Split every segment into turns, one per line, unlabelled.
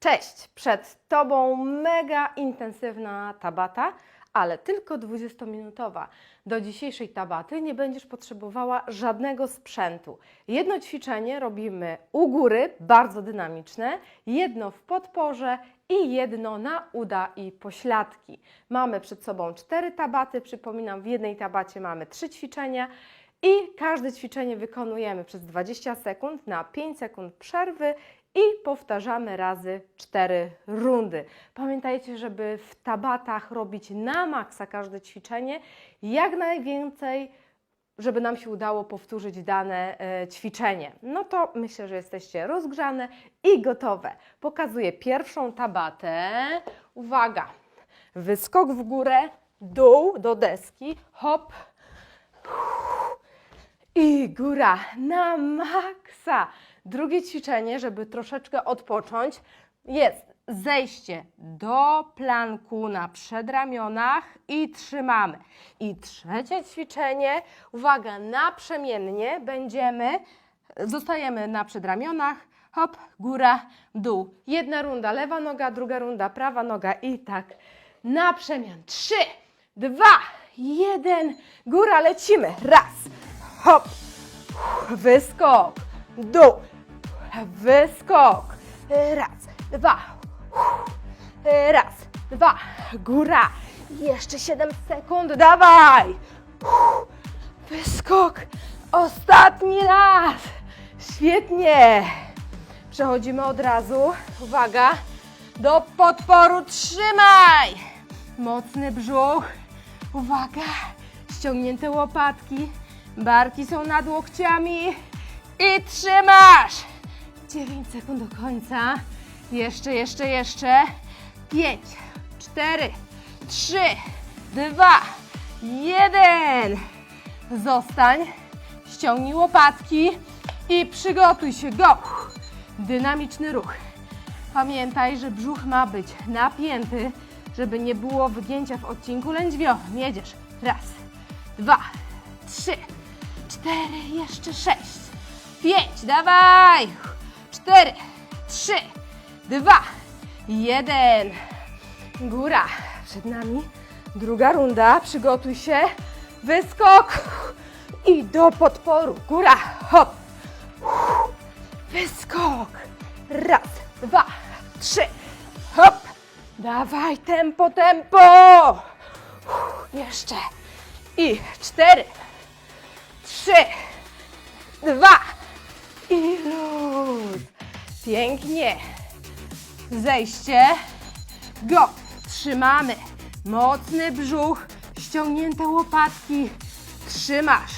Cześć! Przed Tobą mega intensywna tabata, ale tylko 20-minutowa. Do dzisiejszej tabaty nie będziesz potrzebowała żadnego sprzętu. Jedno ćwiczenie robimy u góry, bardzo dynamiczne, jedno w podporze i jedno na uda i pośladki. Mamy przed sobą cztery tabaty, przypominam, w jednej tabacie mamy trzy ćwiczenia. I każde ćwiczenie wykonujemy przez 20 sekund na 5 sekund przerwy i powtarzamy razy 4 rundy. Pamiętajcie, żeby w tabatach robić na maksa każde ćwiczenie, jak najwięcej, żeby nam się udało powtórzyć dane e, ćwiczenie. No to myślę, że jesteście rozgrzane i gotowe. Pokazuję pierwszą tabatę. Uwaga! Wyskok w górę, dół do deski, hop, i góra na maksa. Drugie ćwiczenie, żeby troszeczkę odpocząć, jest zejście do planku na przedramionach i trzymamy. I trzecie ćwiczenie, uwaga, naprzemiennie będziemy, zostajemy na przedramionach, hop, góra, dół. Jedna runda lewa noga, druga runda prawa noga i tak na przemian. Trzy, dwa, jeden, góra, lecimy. Raz, hop, wyskok, dół, wyskok, raz, dwa, raz, dwa, góra, jeszcze 7 sekund, dawaj, wyskok, ostatni raz, świetnie, przechodzimy od razu, uwaga, do podporu, trzymaj, mocny brzuch, uwaga, ściągnięte łopatki, barki są nad łokciami i trzymasz, 9 sekund do końca, jeszcze, jeszcze, jeszcze, 5, 4, 3, 2, 1, zostań, ściągnij łopatki i przygotuj się, go, dynamiczny ruch. Pamiętaj, że brzuch ma być napięty, żeby nie było wygięcia w odcinku lędźwiowym. Jedziesz. Raz, dwa, trzy, cztery, jeszcze sześć, pięć, dawaj, cztery, trzy, dwa, jeden. Góra przed nami. Druga runda. Przygotuj się. Wyskok i do podporu. Góra, hop. Wyskok. Raz, dwa, trzy, hop. Dawaj, tempo, tempo. Jeszcze. I cztery, trzy, dwa i luz. Pięknie. Zejście. Go. Trzymamy. Mocny brzuch, ściągnięte łopatki. Trzymasz.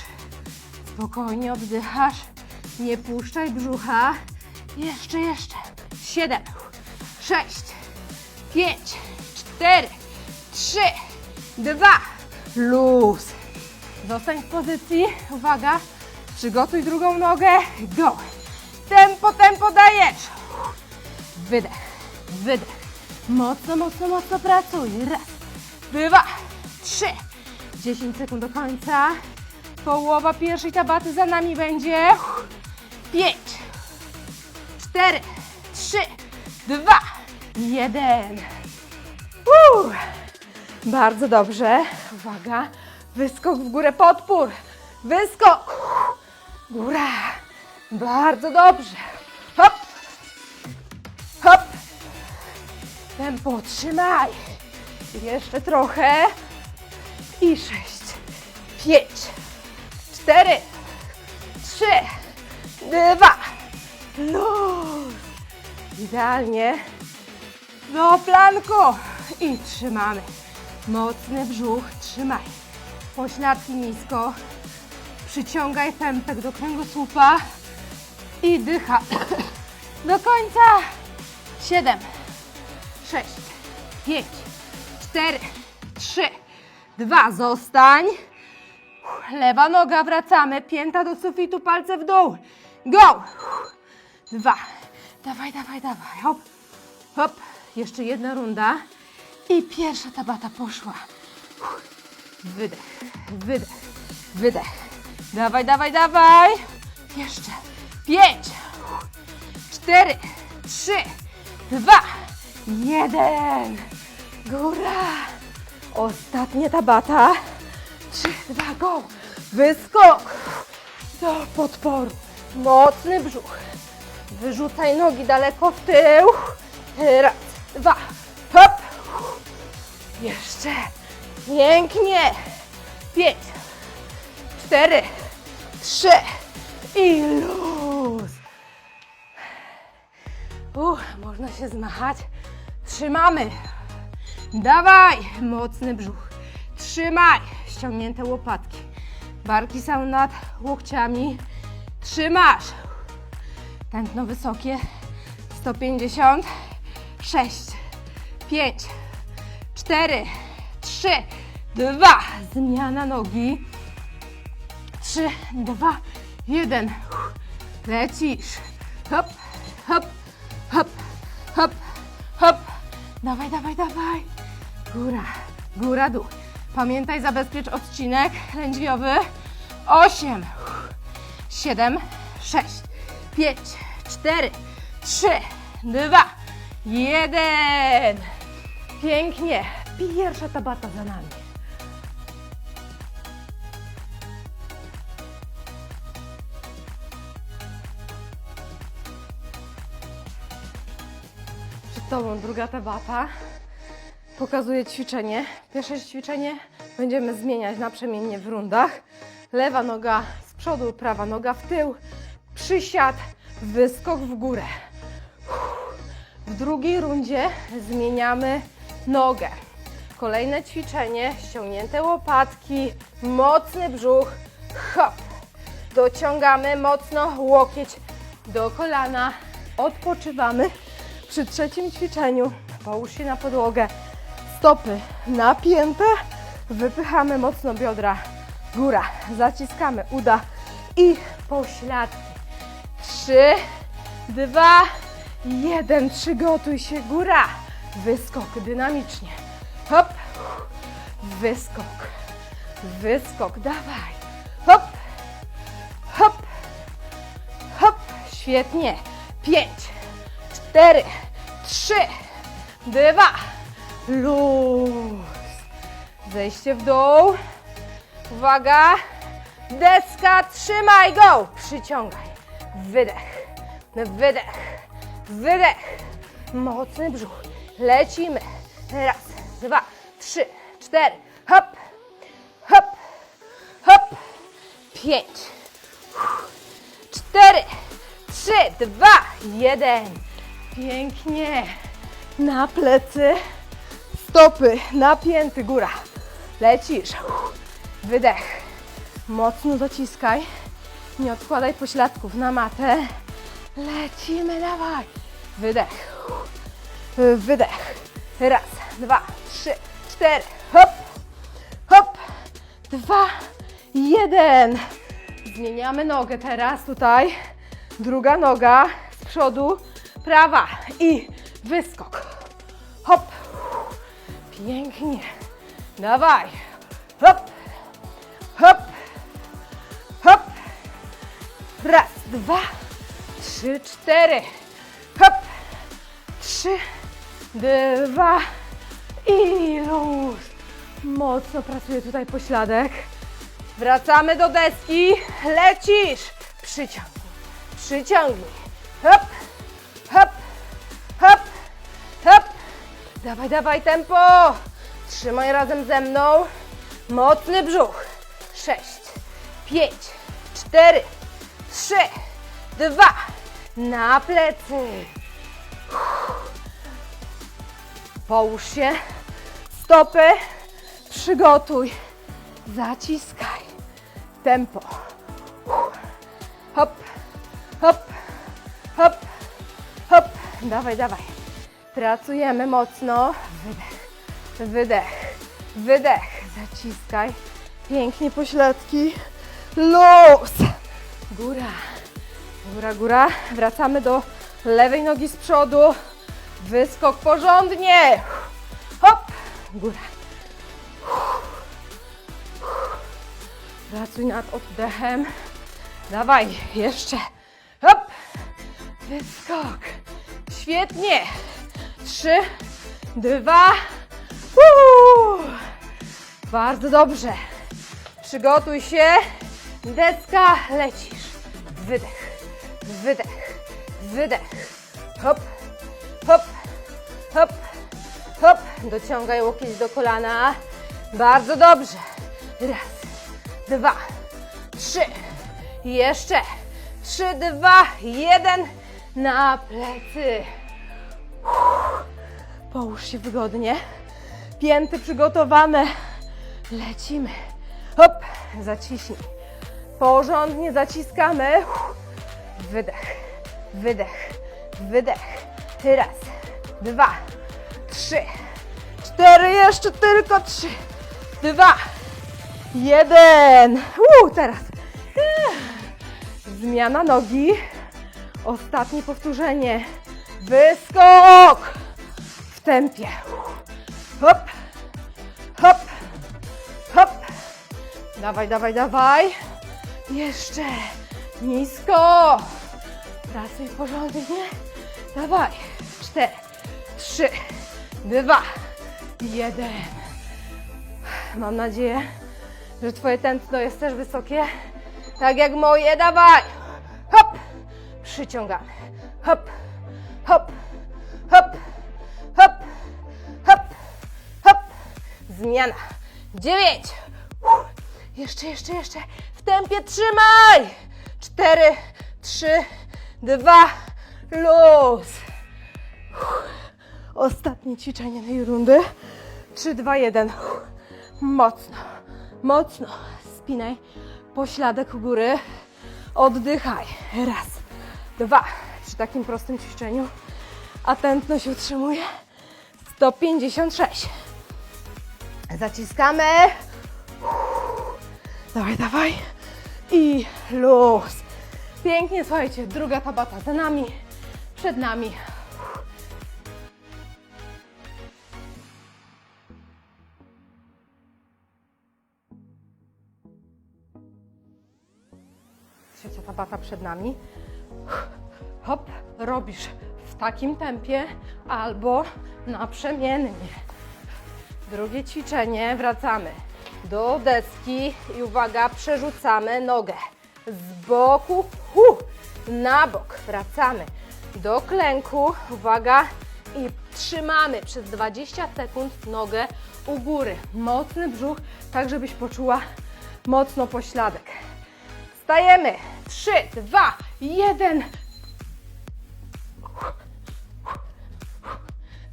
Spokojnie oddychasz. Nie puszczaj brzucha. Jeszcze, jeszcze. Siedem, sześć, pięć, cztery, trzy, dwa. Luz. Zostań w pozycji. Uwaga. Przygotuj drugą nogę. Go. Tempo, tempo dajesz. Wydech, wydech. Mocno, mocno, mocno pracuj. Raz, dwa, trzy. 10 sekund do końca. Połowa pierwszej tabaty za nami będzie. Pięć, cztery, trzy, dwa, jeden. Uuu. Bardzo dobrze. Uwaga. Wyskok w górę, podpór. Wyskok. Góra. Bardzo dobrze. Hop. Hop. Tempo trzymaj. Jeszcze trochę. I sześć, pięć, cztery, trzy, dwa. Luz. Idealnie. Do planku. I trzymamy. Mocny brzuch. Trzymaj. Pośladki nisko. Przyciągaj pępek do kręgosłupa. I dycha. Do końca. Siedem, sześć, pięć, cztery, trzy, dwa. Zostań. Lewa noga, wracamy. Pięta do sufitu, palce w dół. Go. Dwa. Dawaj, dawaj, dawaj. Hop, hop. Jeszcze jedna runda. I pierwsza tabata poszła. Wydech, wydech, wydech. Dawaj, dawaj, dawaj. Jeszcze. Pięć, cztery, trzy, dwa, jeden. Góra. Ostatnia tabata. Trzy, dwa, go. Wyskok. Do podporu. Mocny brzuch. Wyrzucaj nogi daleko w tył. Raz, dwa, hop. Jeszcze. Pięknie. Pięć, cztery, trzy i luz. Uch, można się zmachać. Trzymamy. Dawaj, mocny brzuch. Trzymaj, ściągnięte łopatki. Barki są nad łokciami. Trzymasz. Tętno wysokie. 150. 6, 5, 4, 3, 2. Zmiana nogi. 3, 2, 1. Lecisz. Hop, hop, hop, hop, hop. Dawaj, dawaj, dawaj. Góra, góra, dół. Pamiętaj, zabezpiecz odcinek lędźwiowy. 8, 7, 6, 5, 4, 3, 2, 1. Pięknie. Pierwsza tabata za nami. Tobą druga tabata. Pokazuję ćwiczenie. Pierwsze ćwiczenie będziemy zmieniać naprzemiennie w rundach. Lewa noga z przodu, prawa noga w tył. Przysiad, wyskok w górę. W drugiej rundzie zmieniamy nogę. Kolejne ćwiczenie, ściągnięte łopatki, mocny brzuch, hop. Dociągamy mocno łokieć do kolana, odpoczywamy. Przy trzecim ćwiczeniu połóż się na podłogę, stopy napięte, wypychamy mocno biodra, góra, zaciskamy uda i pośladki. Trzy, dwa, jeden. Przygotuj się, góra. Wyskok dynamicznie. Hop. Wyskok. Wyskok. Dawaj. Hop. Hop. Hop. Świetnie. Pięć, cztery, trzy, dwa. Luz. Zejście w dół. Uwaga. Deska, trzymaj, go. Przyciągaj. Wydech. Wydech. Wydech. Mocny brzuch. Lecimy. Raz, dwa, trzy, cztery. Hop. Hop. Hop. Pięć. Cztery, trzy, dwa, jeden. Pięknie. Na plecy. Stopy napięty, góra. Lecisz. Wydech. Mocno dociskaj. Nie odkładaj pośladków na matę. Lecimy, dawaj. Wydech. Wydech. Raz, dwa, trzy, cztery. Hop. Hop. Dwa, jeden. Zmieniamy nogę teraz tutaj. Druga noga z przodu. Prawa. I wyskok. Hop. Pięknie. Dawaj. Hop. Hop. Hop. Raz, dwa, trzy, cztery. Hop. Trzy, dwa i luz. Mocno pracuje tutaj pośladek. Wracamy do deski. Lecisz. Przyciągnij. Przyciągnij. Hop. Dawaj, dawaj tempo. Trzymaj razem ze mną. Mocny brzuch. Sześć, pięć, cztery, trzy, dwa. Na plecy. Połóż się. Stopy. Przygotuj. Zaciskaj. Tempo. Hop, hop, hop, hop. Dawaj, dawaj. Pracujemy mocno. Wydech, wydech, wydech. Zaciskaj. Pięknie pośladki. Luz. Góra. Góra, góra. Wracamy do lewej nogi z przodu. Wyskok porządnie. Hop. Góra. Pracuj nad oddechem. Dawaj, jeszcze. Hop. Wyskok. Świetnie. Trzy, dwa. Uuu. Bardzo dobrze. Przygotuj się. Deska, lecisz. Wydech, wydech, wydech. Hop, hop, hop, hop. Dociągaj łokieć do kolana. Bardzo dobrze. Raz, dwa, trzy. Jeszcze. Trzy, dwa, jeden. Na plecy. Połóż się wygodnie. Pięty przygotowane. Lecimy. Hop, zaciśnij. Porządnie zaciskamy. Wydech, wydech, wydech. Raz, dwa, trzy, cztery, jeszcze tylko trzy, dwa, jeden. Uuu, teraz. Zmiana nogi. Ostatnie powtórzenie. Wyskok w tempie. Hop, hop, hop. Dawaj, dawaj, dawaj. Jeszcze nisko. Pracuj porządnie. Dawaj. Cztery, trzy, dwa, jeden. Mam nadzieję, że Twoje tętno jest też wysokie. Tak jak moje. Dawaj. Hop. Przyciągamy. Hop, hop, hop, Zmiana. Dziewięć. Jeszcze, jeszcze, jeszcze. W tempie trzymaj. Cztery, trzy, dwa, luz. Ostatnie ćwiczenie tej rundy. Trzy, dwa, jeden. Uff. Mocno, mocno. Spinaj pośladek u góry. Oddychaj. Raz, dwa. Przy takim prostym ćwiczeniu. A tętno utrzymuje. 156. Zaciskamy. Dawaj, dawaj. I luz. Pięknie, słuchajcie, druga tabata za nami, przed nami. Trzecia tabata przed nami. Hop, robisz w takim tempie albo naprzemiennie. Drugie ćwiczenie, wracamy do deski i uwaga, przerzucamy nogę z boku hu, na bok. Wracamy do klęku, uwaga, i trzymamy przez 20 sekund nogę u góry. Mocny brzuch, tak żebyś poczuła mocno pośladek. Stajemy. 3, 2, 1.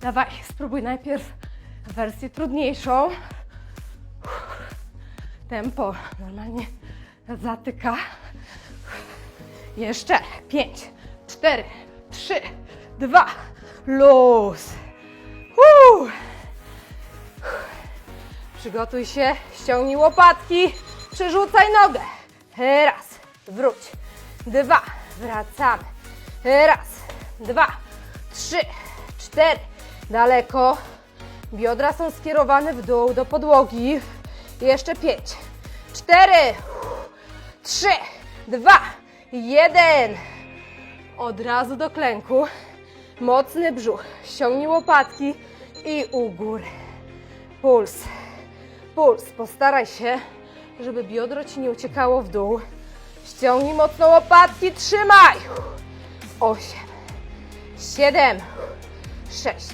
Dawaj, spróbuj najpierw wersję trudniejszą. Tempo normalnie zatyka. Jeszcze 5, 4, 3, 2, luz. Uuu. Przygotuj się, ściągnij łopatki, przerzucaj nogę. Raz, wróć. Dwa, wracamy. Raz, dwa, trzy, cztery. Daleko. Biodra są skierowane w dół do podłogi. Jeszcze pięć, cztery, trzy, dwa, jeden. Od razu do klęku. Mocny brzuch. Ściągnij łopatki i u góry. Puls. Puls. Postaraj się, żeby biodro Ci nie uciekało w dół. Ściągnij mocno łopatki. Trzymaj. Osiem, siedem, sześć,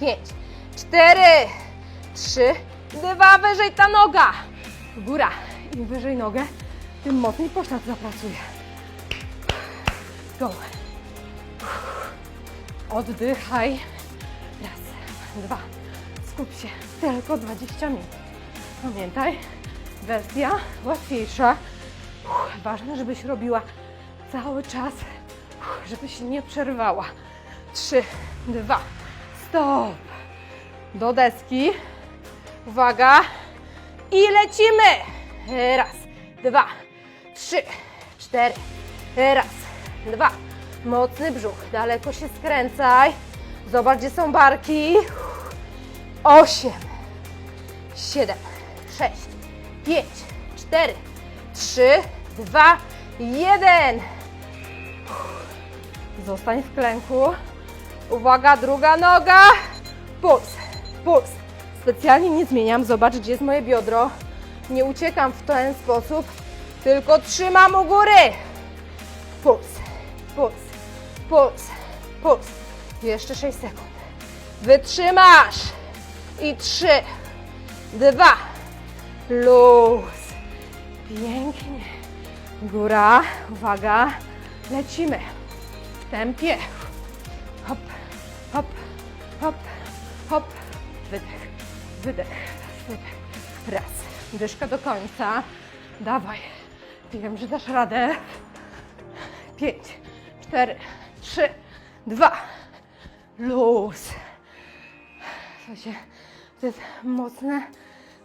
pięć, cztery, trzy, dwa. Wyżej ta noga. Góra. Im wyżej nogę, tym mocniej poślad zapracuje. Go. Oddychaj. Raz, dwa. Skup się. Tylko 20 minut. Pamiętaj, wersja łatwiejsza. Ważne, żebyś robiła cały czas, żebyś nie przerwała. Trzy, dwa, stop. Do deski. Uwaga. I lecimy. Raz, dwa, trzy, cztery. Raz, dwa. Mocny brzuch. Daleko się skręcaj. Zobacz, gdzie są barki. Osiem, siedem, sześć, pięć, cztery, trzy, dwa, jeden. Zostań w klęku. Uwaga, druga noga. Puls, puls. Specjalnie nie zmieniam. Zobacz, gdzie jest moje biodro. Nie uciekam w ten sposób, tylko trzymam u góry. Puls, puls, puls, puls. Jeszcze 6 sekund. Wytrzymasz. I 3, 2, luz. Pięknie. Góra, uwaga, lecimy w tempie. Hop, hop, hop, hop. Wydech, wydech. Raz. Dyszka do końca. Dawaj. Wiem, że dasz radę. Pięć, cztery, trzy, dwa. Luz. Się, to jest mocne,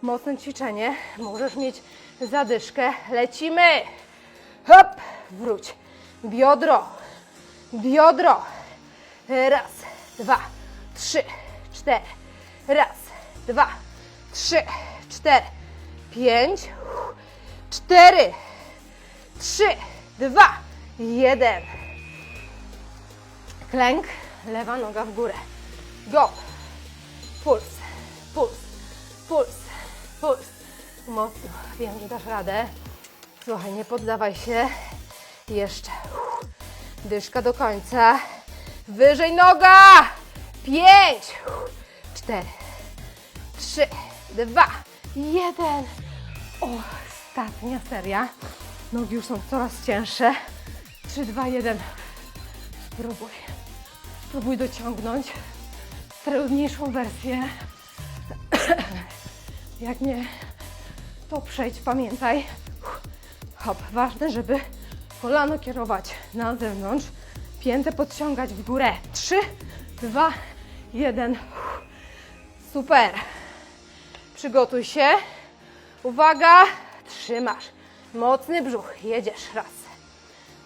mocne ćwiczenie. Możesz mieć zadyszkę. Lecimy. Hop, wróć. Biodro, biodro. Raz, dwa, trzy, cztery. Dwa, trzy, cztery, pięć, cztery, trzy, dwa, jeden. Klęk, lewa noga w górę. Go. Puls, puls, puls, puls. Mocno. Wiem, że dasz radę. Słuchaj, nie poddawaj się. Jeszcze. Dyszka do końca. Wyżej noga. Pięć, cztery, trzy, dwa, jeden. Ostatnia seria. Nogi już są coraz cięższe. Trzy, dwa, jeden. Spróbuj. Spróbuj dociągnąć trudniejszą wersję. Jak nie, to przejdź, pamiętaj. Hop, ważne, żeby kolano kierować na zewnątrz, piętę podciągać w górę. Trzy, dwa, jeden. Super. Przygotuj się. Uwaga, trzymasz. Mocny brzuch. Jedziesz. Raz,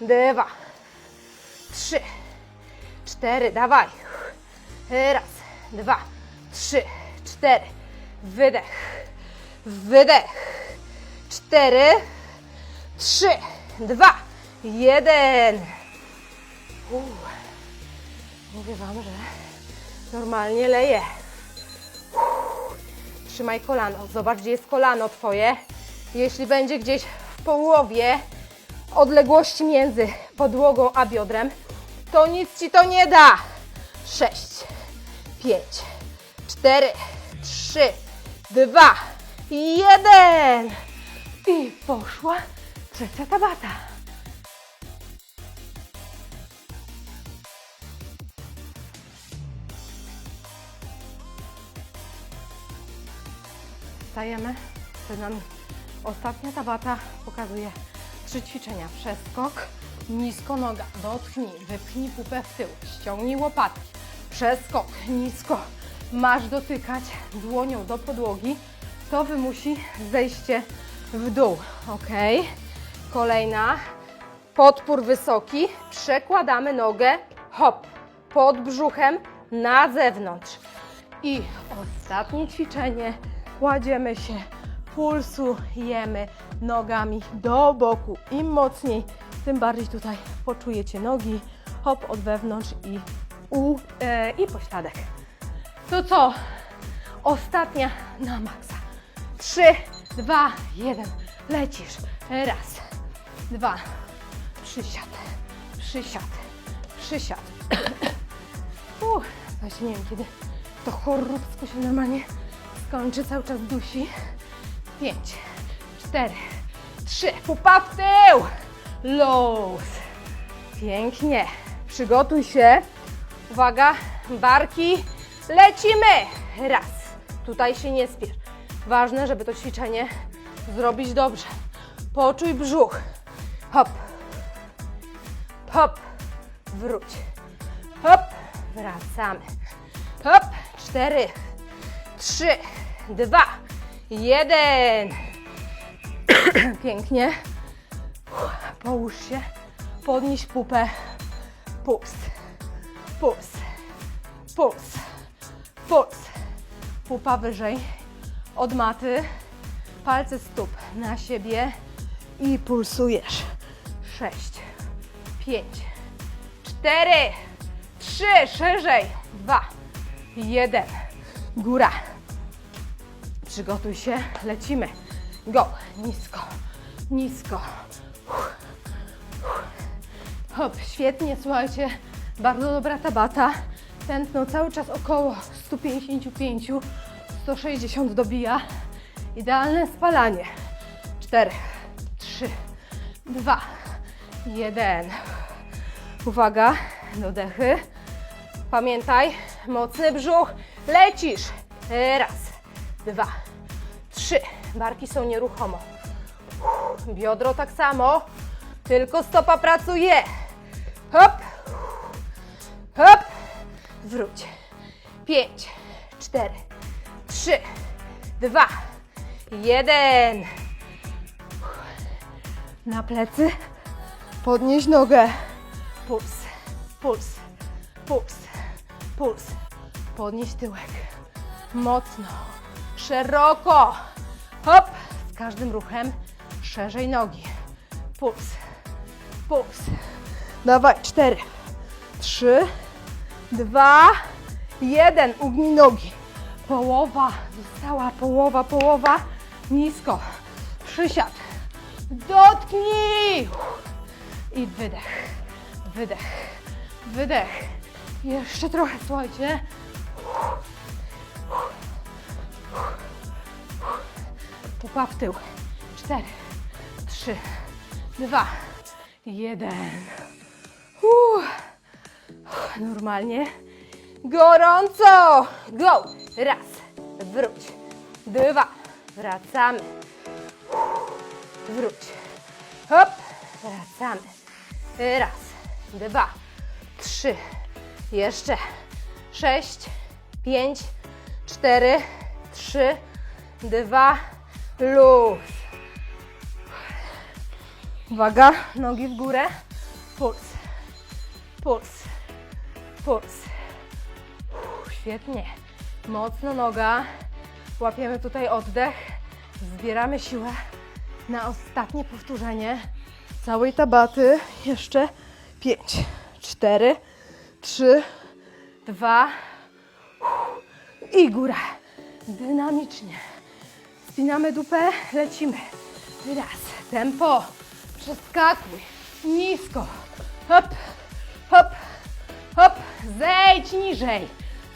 dwa, trzy, cztery. Dawaj. Raz, dwa, trzy, cztery. Wydech. Wydech. Cztery, trzy, dwa, jeden. Uuu. Mówię Wam, że normalnie leje. Trzymaj kolano. Zobacz, gdzie jest kolano Twoje. Jeśli będzie gdzieś w połowie odległości między podłogą a biodrem, to nic Ci to nie da. Sześć, pięć, cztery, trzy, dwa, jeden. I poszła trzecia tabata. Stajemy przed nami. Ostatnia tabata pokazuje trzy ćwiczenia. Przeskok, nisko noga, dotknij, wypchnij pupę w tył, ściągnij łopatki. Przeskok, nisko. Masz dotykać dłonią do podłogi. To wymusi zejście w dół. Ok. Kolejna. Podpór wysoki. Przekładamy nogę. Hop. Pod brzuchem na zewnątrz. I ostatnie ćwiczenie. Kładziemy się, pulsujemy nogami do boku. Im mocniej, tym bardziej tutaj poczujecie nogi. Hop od wewnątrz i, u, e, i pośladek. To co? Ostatnia na maksa. Trzy, dwa, jeden. Lecisz. Raz, dwa, przysiad, przysiad, przysiad. Uff, właśnie nie wiem, kiedy to choróbsko się normalnie skończy, cały czas dusi. Pięć, cztery, trzy, pupa w tył. Luz. Pięknie. Przygotuj się. Uwaga, barki. Lecimy. Raz. Tutaj się nie spiesz. Ważne, żeby to ćwiczenie zrobić dobrze. Poczuj brzuch. Hop. Hop. Wróć. Hop. Wracamy. Hop. Cztery, trzy, dwa, jeden. Pięknie. Połóż się. Podnieś pupę. Puls. Puls. Puls. Puls. Pupa wyżej od maty. Palce stóp na siebie i pulsujesz. Sześć, pięć, cztery, trzy, szerzej, dwa, jeden, góra. Przygotuj się, lecimy. Go, nisko, nisko. Hop, świetnie, słuchajcie, bardzo dobra tabata. Tętno cały czas około 155, 160 dobija. Idealne spalanie. 4, 3, 2, 1. Uwaga, dodechy. Pamiętaj, mocny brzuch. Lecisz. Raz, dwa, trzy. Barki są nieruchomo. Biodro tak samo, tylko stopa pracuje. Hop, hop, wróć. Pięć, cztery, trzy, dwa, jeden. Na plecy, podnieś nogę. Puls, puls, puls, puls. Podnieś tyłek. Mocno, szeroko. Hop, z każdym ruchem szerzej nogi. Puls, puls. Dawaj, cztery, trzy, dwa, jeden. Ugnij nogi. Połowa, została połowa, połowa. Nisko. Przysiad. Dotknij. I wydech, wydech, wydech. Jeszcze trochę, słuchajcie. Pupa w tył. Cztery, trzy, dwa, jeden. Uff. Normalnie. Gorąco. Go. Raz. Wróć. Dwa. Wracamy. Wróć. Hop. Wracamy. Raz. Dwa. Trzy. Jeszcze. Sześć. Pięć. Cztery. Trzy. Dwa. Luz. Uwaga, nogi w górę. Puls. Puls. Puls. Uff, Świetnie. Mocno noga. Łapiemy tutaj oddech. Zbieramy siłę na ostatnie powtórzenie całej tabaty. Jeszcze pięć, cztery, trzy, dwa i góra. Dynamicznie. Spinamy dupę, lecimy. Raz, tempo. Przeskakuj. Nisko. Hop, hop, hop. Zejdź niżej.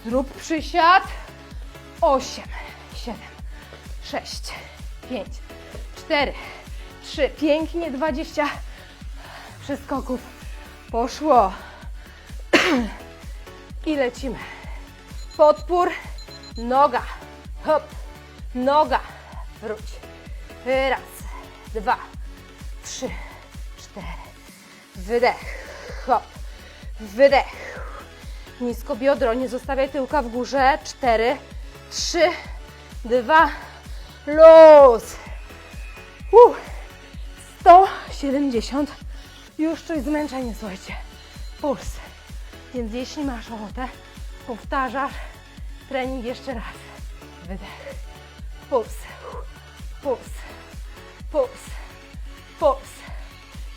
Zrób przysiad. Osiem, siedem, sześć, pięć, cztery, trzy. Pięknie, dwadzieścia przeskoków. Poszło. I lecimy. Podpór, noga, hop, noga, wróć. Raz, dwa, trzy, cztery. Wydech, hop, wydech. Nisko biodro, nie zostawiaj tyłka w górze. Cztery, trzy, dwa, luz. Uh, 170. Już czuć zmęczenie, słuchajcie. Puls. Więc jeśli masz ochotę, powtarzasz trening jeszcze raz. Wydech. Puls. Puls. Puls. Puls.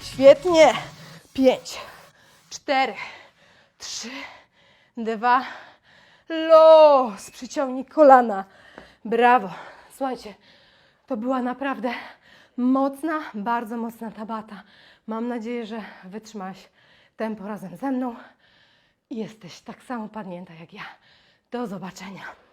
Świetnie. Pięć, cztery, trzy, dwa, los. Przyciągnij kolana. Brawo. Słuchajcie, to była naprawdę mocna, bardzo mocna tabata. Mam nadzieję, że wytrzymasz tempo razem ze mną i jesteś tak samo padnięta jak ja. Do zobaczenia.